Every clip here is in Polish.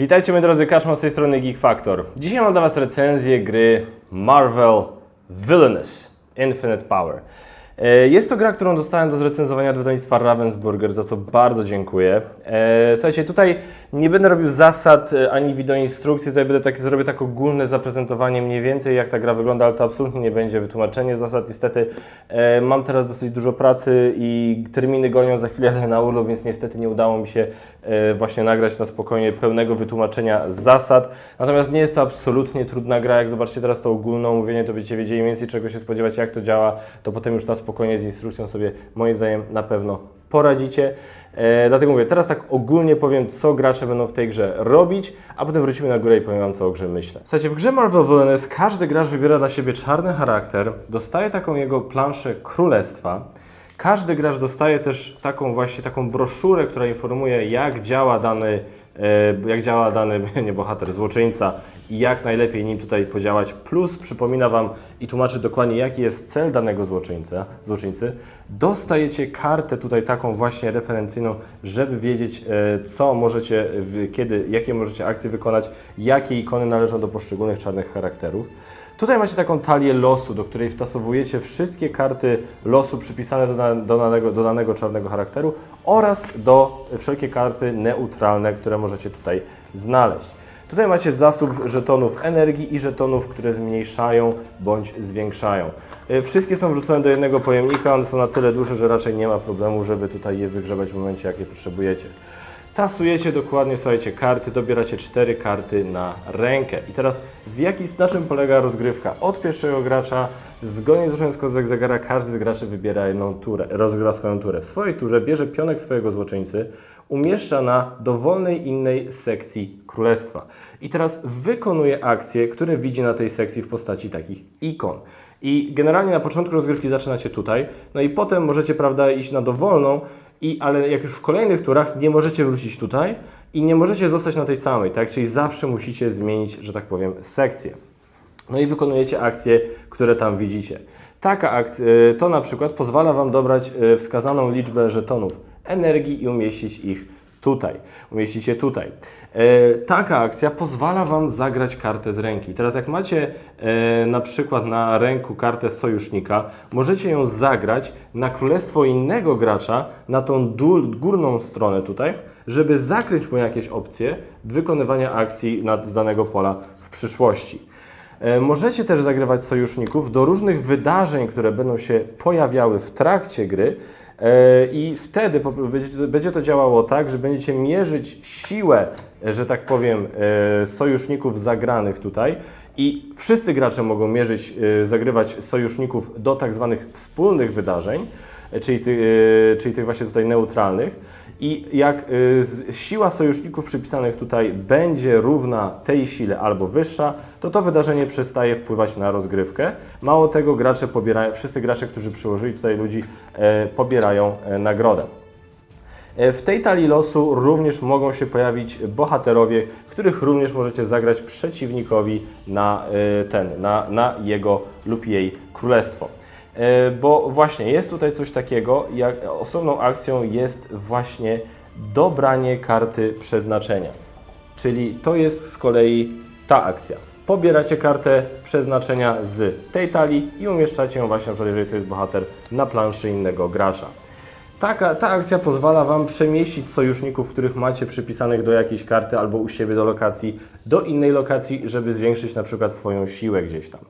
Witajcie moi drodzy, Kaczma z tej strony Geek Factor. Dzisiaj mam dla Was recenzję gry Marvel Villainous Infinite Power. E, Jest to gra, którą dostałem do zrecenzowania od wydawnictwa Ravensburger, za co bardzo dziękuję. E, Słuchajcie, tutaj nie będę robił zasad e, ani wideoinstrukcji, tutaj będę takie, zrobię tak ogólne zaprezentowanie mniej więcej jak ta gra wygląda, ale to absolutnie nie będzie wytłumaczenie zasad. Niestety mam teraz dosyć dużo pracy i terminy gonią, za chwilę na urlop, więc niestety nie udało mi się właśnie nagrać na spokojnie pełnego wytłumaczenia zasad. Natomiast nie jest to absolutnie trudna gra, jak zobaczycie teraz to ogólne omówienie, to będziecie wiedzieli mniej więcej czego się spodziewać, jak to działa, to potem już na spokojnie z instrukcją sobie moim zdaniem na pewno poradzicie. E, dlatego mówię, teraz tak ogólnie powiem, co gracze będą w tej grze robić, a potem wrócimy na górę i powiem Wam, co o grze myślę. Słuchajcie, w grze Marvel Villainous każdy gracz wybiera dla siebie czarny charakter, dostaje taką jego planszę królestwa. Każdy gracz dostaje też taką właśnie taką broszurę, która informuje, jak działa dany, jak działa dany nie bohater, złoczyńca i jak najlepiej nim tutaj podziałać. Plus przypomina Wam i tłumaczy dokładnie, jaki jest cel danego złoczyńca, złoczyńcy. Dostajecie kartę tutaj taką właśnie referencyjną, żeby wiedzieć, e, co możecie, kiedy, jakie możecie akcje wykonać, jakie ikony należą do poszczególnych czarnych charakterów. Tutaj macie taką talię losu, do której wtasowujecie wszystkie karty losu przypisane do, do, danego, do danego czarnego charakteru oraz do wszelkie karty neutralne, które możecie tutaj znaleźć. Tutaj macie zasób żetonów energii i żetonów, które zmniejszają bądź zwiększają. Y, Wszystkie są wrzucone do jednego pojemnika, one są na tyle duże, że raczej nie ma problemu, żeby tutaj je wygrzebać w momencie, jak je potrzebujecie. Tasujecie dokładnie, słuchajcie, karty, dobieracie cztery karty na rękę. I teraz w jaki, na czym polega rozgrywka? Od pierwszego gracza, zgodnie z ruchem wskazówek zegara, każdy z graczy wybiera jedną turę, rozgrywa swoją turę. W swojej turze bierze pionek swojego złoczyńcy, umieszcza na dowolnej innej sekcji królestwa. I teraz wykonuje akcje, które widzi na tej sekcji w postaci takich ikon. I generalnie na początku rozgrywki zaczynacie tutaj, no i potem możecie, prawda, iść na dowolną, i, ale jak już w kolejnych turach nie możecie wrócić tutaj i nie możecie zostać na tej samej, tak? Czyli zawsze musicie zmienić, że tak powiem, sekcję. No i wykonujecie akcje, które tam widzicie. Taka akcja, y, to na przykład pozwala Wam dobrać y, wskazaną liczbę żetonów energii i umieścić ich tutaj. Umieścicie tutaj. E, taka akcja pozwala Wam zagrać kartę z ręki. Teraz jak macie e, na przykład na ręku kartę sojusznika, możecie ją zagrać na królestwo innego gracza, na tą dół, górną stronę tutaj, żeby zakryć mu jakieś opcje wykonywania akcji nad, z danego pola w przyszłości. E, Możecie też zagrywać sojuszników do różnych wydarzeń, które będą się pojawiały w trakcie gry. E, I wtedy będzie- to działało tak, że będziecie mierzyć siłę, e, że tak powiem, e, sojuszników zagranych tutaj. I wszyscy gracze mogą mierzyć, zagrywać sojuszników do tak zwanych wspólnych wydarzeń, czyli, czyli tych właśnie tutaj neutralnych. I jak y, siła sojuszników przypisanych tutaj będzie równa tej sile albo wyższa, to to wydarzenie przestaje wpływać na rozgrywkę. Mało tego, gracze pobierają, wszyscy gracze, którzy przyłożyli tutaj ludzi, e, pobierają e, nagrodę. E, W tej talii losu również mogą się pojawić bohaterowie, których również możecie zagrać przeciwnikowi na ten, na, na jego lub jej królestwo. E, Bo właśnie jest tutaj coś takiego, jak osobną akcją jest właśnie dobranie karty przeznaczenia. Czyli to jest z kolei ta akcja. Pobieracie kartę przeznaczenia z tej talii i umieszczacie ją właśnie, jeżeli to jest bohater, na planszy innego gracza. Taka, ta akcja pozwala Wam przemieścić sojuszników, których macie przypisanych do jakiejś karty albo u siebie do lokacji, do innej lokacji, żeby zwiększyć na przykład swoją siłę gdzieś tam.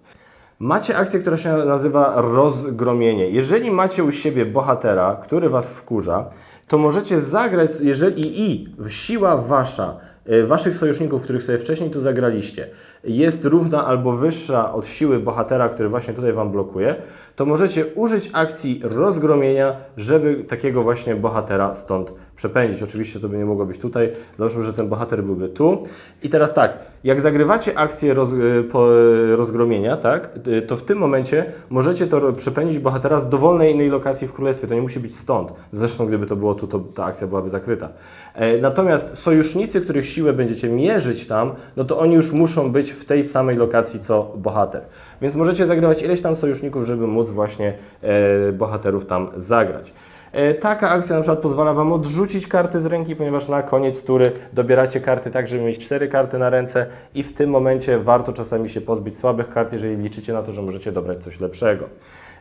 Macie akcję, która się nazywa rozgromienie. Jeżeli macie u siebie bohatera, który Was wkurza, to możecie zagrać, jeżeli i siła Wasza, y, Waszych sojuszników, których sobie wcześniej tu zagraliście, jest równa albo wyższa od siły bohatera, który właśnie tutaj Wam blokuje, to możecie użyć akcji rozgromienia, żeby takiego właśnie bohatera stąd przepędzić. Oczywiście to by nie mogło być tutaj. Załóżmy, że ten bohater byłby tu. I teraz tak, jak zagrywacie akcję roz, y, po, rozgromienia, tak, y, to w tym momencie możecie to przepędzić bohatera z dowolnej innej lokacji w królestwie. To nie musi być stąd. Zresztą gdyby to było tu, to ta akcja byłaby zakryta. E, Natomiast sojusznicy, których siłę będziecie mierzyć tam, no to oni już muszą być w tej samej lokacji co bohater. Więc możecie zagrywać ileś tam sojuszników, żeby móc właśnie e, bohaterów tam zagrać. E, Taka akcja na przykład pozwala Wam odrzucić karty z ręki, ponieważ na koniec tury dobieracie karty tak, żeby mieć cztery karty na ręce i w tym momencie warto czasami się pozbyć słabych kart, jeżeli liczycie na to, że możecie dobrać coś lepszego.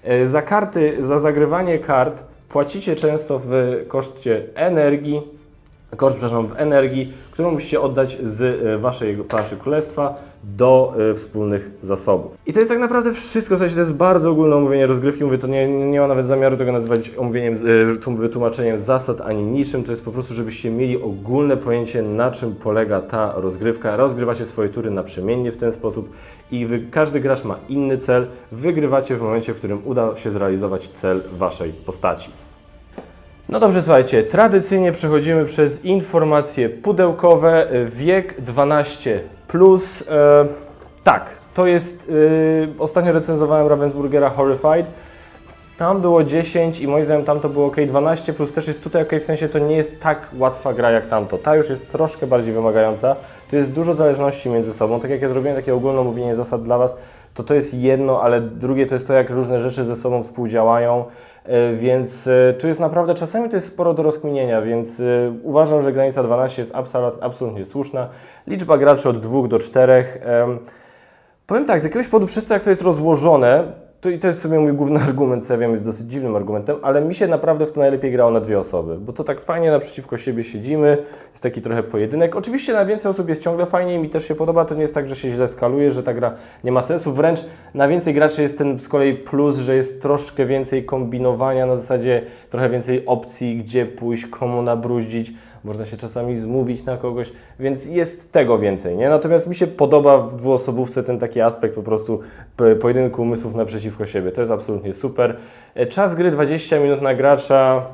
E, Za karty, za zagrywanie kart płacicie często w koszcie energii, koszt, przepraszam, w energii, którą musicie oddać z e, waszej planszy królestwa do e, wspólnych zasobów. I to jest tak naprawdę wszystko, sensie to jest bardzo ogólne omówienie rozgrywki, mówię, to nie, nie ma nawet zamiaru tego nazywać omówieniem, e, wytłumaczeniem zasad ani niczym, to jest po prostu, żebyście mieli ogólne pojęcie, na czym polega ta rozgrywka. Rozgrywacie swoje tury naprzemiennie w ten sposób i wy, każdy gracz ma inny cel, wygrywacie w momencie, w którym uda się zrealizować cel waszej postaci. No dobrze, słuchajcie, tradycyjnie przechodzimy przez informacje pudełkowe. Wiek 12. Plus, e, tak, to jest. E, ostatnio recenzowałem Ravensburgera Horrified. Tam było 10 i moim zdaniem tam to było ok. 12 plus też jest tutaj ok, w sensie to nie jest tak łatwa gra jak tamto. Ta już jest troszkę bardziej wymagająca. Tu jest dużo zależności między sobą. Tak jak ja zrobiłem takie ogólne mówienie zasad dla Was, to to jest jedno, ale drugie to jest to, jak różne rzeczy ze sobą współdziałają. E, Więc e, tu jest naprawdę, czasami to jest sporo do rozkminienia, więc e, uważam, że granica 12 jest absolut, absolutnie słuszna. Liczba graczy od 2 do 4. em, Powiem tak, z jakiegoś powodu przez to, jak to jest rozłożone, to i to jest sobie mój główny argument, co ja wiem, jest dosyć dziwnym argumentem, ale mi się naprawdę w to najlepiej grało na dwie osoby, bo to tak fajnie naprzeciwko siebie siedzimy, jest taki trochę pojedynek. Oczywiście na więcej osób jest ciągle fajnie i mi też się podoba, to nie jest tak, że się źle skaluje, że ta gra nie ma sensu, wręcz na więcej graczy jest ten z kolei plus, że jest troszkę więcej kombinowania, na zasadzie trochę więcej opcji, gdzie pójść, komu nabruździć, można się czasami zmówić na kogoś, więc jest tego więcej, nie? Natomiast mi się podoba w dwuosobówce ten taki aspekt po prostu pojedynku umysłów naprzeciwko siebie. To jest absolutnie super. E, Czas gry 20 minut na gracza,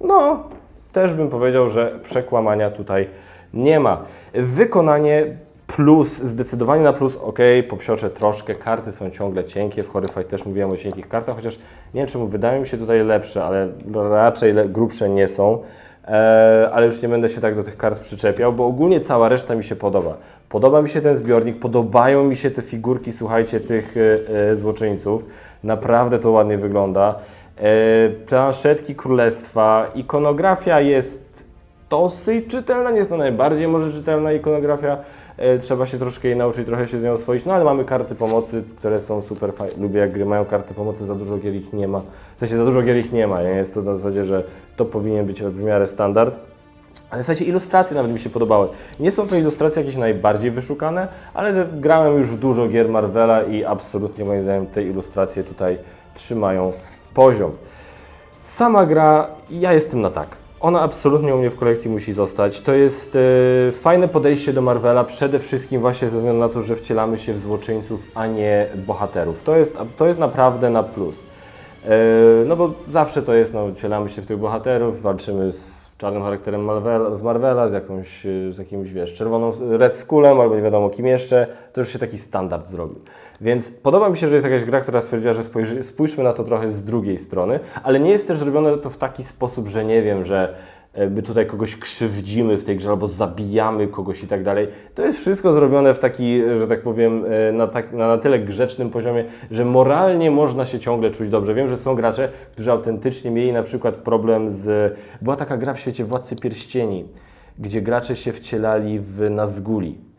no, też bym powiedział, że przekłamania tutaj nie ma. Wykonanie plus, zdecydowanie na plus, ok, popsioczę troszkę, karty są ciągle cienkie, w Horrify też mówiłem o cienkich kartach, chociaż nie wiem czemu wydają mi się tutaj lepsze, ale raczej grubsze nie są. E, ale już nie będę się tak do tych kart przyczepiał, bo ogólnie cała reszta mi się podoba. Podoba mi się ten zbiornik, podobają mi się te figurki, słuchajcie, tych e, e, złoczyńców. Naprawdę to ładnie wygląda. Planszetki królestwa, ikonografia jest dosyć czytelna, nie jest to najbardziej może czytelna ikonografia. E, trzeba się troszkę jej nauczyć, trochę się z nią oswoić, no ale mamy karty pomocy, które są super fajne. Lubię jak gry mają karty pomocy, za dużo gier ich nie ma. W sensie za dużo gier ich nie ma, nie? jest to na zasadzie, że to powinien być w miarę standard. Ale słuchajcie, ilustracje nawet mi się podobały. Nie są to ilustracje jakieś najbardziej wyszukane, ale grałem już w dużo gier Marvela i absolutnie moim zdaniem te ilustracje tutaj trzymają poziom. Sama gra, ja jestem na tak. Ona absolutnie u mnie w kolekcji musi zostać. To jest e, fajne podejście do Marvela, przede wszystkim właśnie ze względu na to, że wcielamy się w złoczyńców, a nie bohaterów. To jest, to jest naprawdę na plus. E, no bo zawsze to jest, no, wcielamy się w tych bohaterów, walczymy z czarnym charakterem Marvela, z Marvela, z jakąś, e, z jakimś, wiesz, czerwoną Red Skullem, albo nie wiadomo kim jeszcze, to już się taki standard zrobił. Więc podoba mi się, że jest jakaś gra, która stwierdziła, że spojrzy, spójrzmy na to trochę z drugiej strony, ale nie jest też zrobione to w taki sposób, że nie wiem, że e, my tutaj kogoś krzywdzimy w tej grze albo zabijamy kogoś i tak dalej. To jest wszystko zrobione w taki, że tak powiem, e, na, tak, na tyle grzecznym poziomie, że moralnie można się ciągle czuć dobrze. Wiem, że są gracze, którzy autentycznie mieli na przykład problem z... Była taka gra w świecie Władcy Pierścieni, gdzie gracze się wcielali w Nazguli.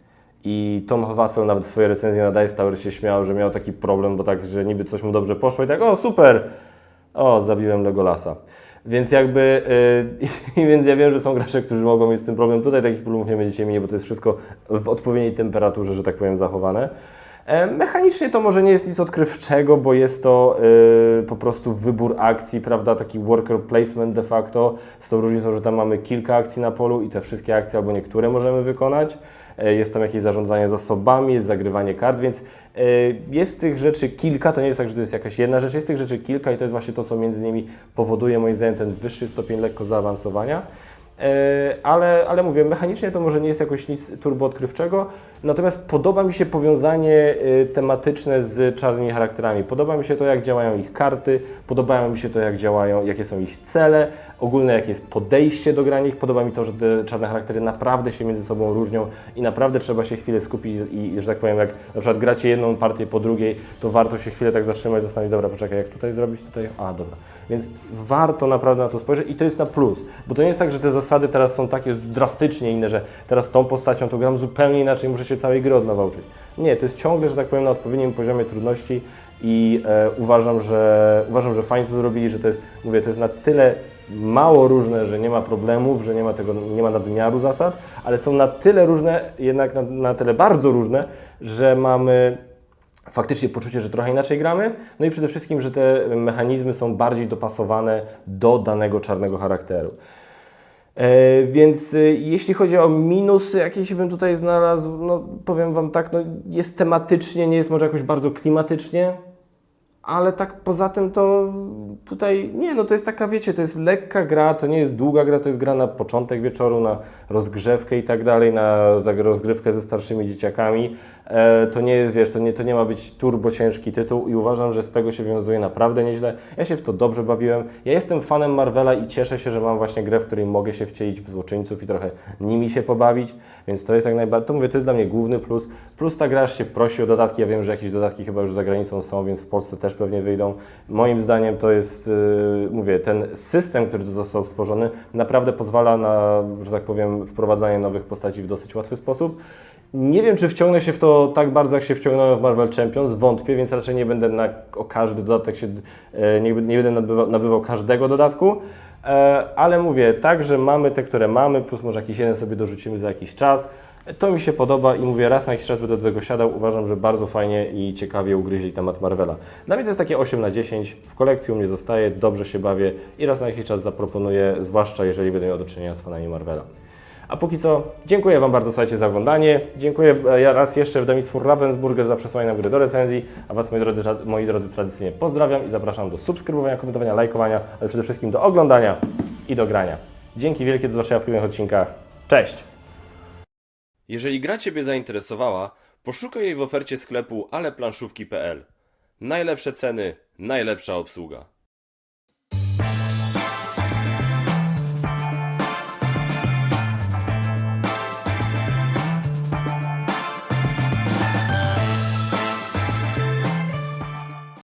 I Tom Wassel nawet w swojej recenzji na Dice Tower się śmiał, że miał taki problem, bo tak, że niby coś mu dobrze poszło i tak, o super, o zabiłem Legolasa. Więc jakby, yy, więc ja wiem, że są gracze, którzy mogą mieć z tym problem. Tutaj takich problemów nie będziecie mieli, bo to jest wszystko w odpowiedniej temperaturze, że tak powiem, zachowane. E, Mechanicznie to może nie jest nic odkrywczego, bo jest to y, po prostu wybór akcji, prawda, taki worker placement de facto, z tą różnicą, że tam mamy kilka akcji na polu i te wszystkie akcje albo niektóre możemy wykonać. E, Jest tam jakieś zarządzanie zasobami, jest zagrywanie kart, więc e, jest tych rzeczy kilka, to nie jest tak, że to jest jakaś jedna rzecz, jest tych rzeczy kilka i to jest właśnie to, co między nimi powoduje moim zdaniem ten wyższy stopień lekko zaawansowania. E, ale, ale mówię, mechanicznie to może nie jest jakoś nic turbo odkrywczego, natomiast podoba mi się powiązanie e, tematyczne z czarnymi charakterami. Podoba mi się to, jak działają ich karty, podobają mi się to, jak działają, jakie są ich cele, ogólne jakie jest podejście do grania ich. Podoba mi to, że te czarne charaktery naprawdę się między sobą różnią i naprawdę trzeba się chwilę skupić i, że tak powiem, jak na przykład gracie jedną partię po drugiej, to warto się chwilę tak zatrzymać, zastanowić, dobra, poczekaj, jak tutaj zrobić, tutaj, a dobra. Więc warto naprawdę na to spojrzeć i to jest na plus, bo to nie jest tak, że te zasady teraz są takie drastycznie inne, że teraz tą postacią to gram zupełnie inaczej, muszę się całej gry od nowa uczyć. Nie, to jest ciągle, że tak powiem, na odpowiednim poziomie trudności i e, uważam, że uważam, że fajnie to zrobili, że to jest, mówię, to jest na tyle mało różne, że nie ma problemów, że nie ma tego, nie ma nadmiaru zasad, ale są na tyle różne, jednak na, na tyle bardzo różne, że mamy faktycznie poczucie, że trochę inaczej gramy, no i przede wszystkim, że te mechanizmy są bardziej dopasowane do danego czarnego charakteru. E, więc e, jeśli chodzi o minusy, jakie się bym tutaj znalazł, no powiem Wam tak, no jest tematycznie, nie jest może jakoś bardzo klimatycznie, ale tak poza tym to tutaj nie, no to jest taka, wiecie, to jest lekka gra, to nie jest długa gra, to jest gra na początek wieczoru, na rozgrzewkę i tak dalej, na rozgrywkę ze starszymi dzieciakami. E, to nie jest, wiesz, to nie, to nie ma być turbo ciężki tytuł i uważam, że z tego się wiązuje naprawdę nieźle. Ja się w to dobrze bawiłem. Ja jestem fanem Marvela i cieszę się, że mam właśnie grę, w której mogę się wcielić w złoczyńców i trochę nimi się pobawić, więc to jest jak najbardziej, to mówię, to jest dla mnie główny plus. Plus ta gra się prosi o dodatki, ja wiem, że jakieś dodatki chyba już za granicą są, więc w Polsce też pewnie wyjdą. Moim zdaniem to jest, yy, mówię, ten system, który tu został stworzony, naprawdę pozwala na, że tak powiem, wprowadzanie nowych postaci w dosyć łatwy sposób. Nie wiem, czy wciągnę się w to tak bardzo, jak się wciągnąłem w Marvel Champions, wątpię, więc raczej nie będę na o każdy dodatek się, e, nie, nie będę nabywał, nabywał każdego dodatku, e, ale mówię, tak, że mamy te, które mamy, plus może jakiś jeden sobie dorzucimy za jakiś czas. To mi się podoba i mówię, raz na jakiś czas będę do tego siadał. Uważam, że bardzo fajnie i ciekawie ugryźli temat Marvela. Dla mnie to jest takie 8 na 10. W kolekcji u mnie zostaje, dobrze się bawię i raz na jakiś czas zaproponuję, zwłaszcza jeżeli będę miał do czynienia z fanami Marvela. A póki co, dziękuję Wam bardzo słuchajcie za oglądanie. Dziękuję e, ja raz jeszcze wydawnictwu Ravensburger za przesłanie nam gry do recenzji. A Was, moi drodzy, moi drodzy, tradycyjnie pozdrawiam i zapraszam do subskrybowania, komentowania, lajkowania, ale przede wszystkim do oglądania i do grania. Dzięki wielkie, do zobaczenia w kolejnych odcinkach. Cześć! Jeżeli gra Ciebie zainteresowała, poszukaj jej w ofercie sklepu aleplanszówki.pl. Najlepsze ceny, najlepsza obsługa.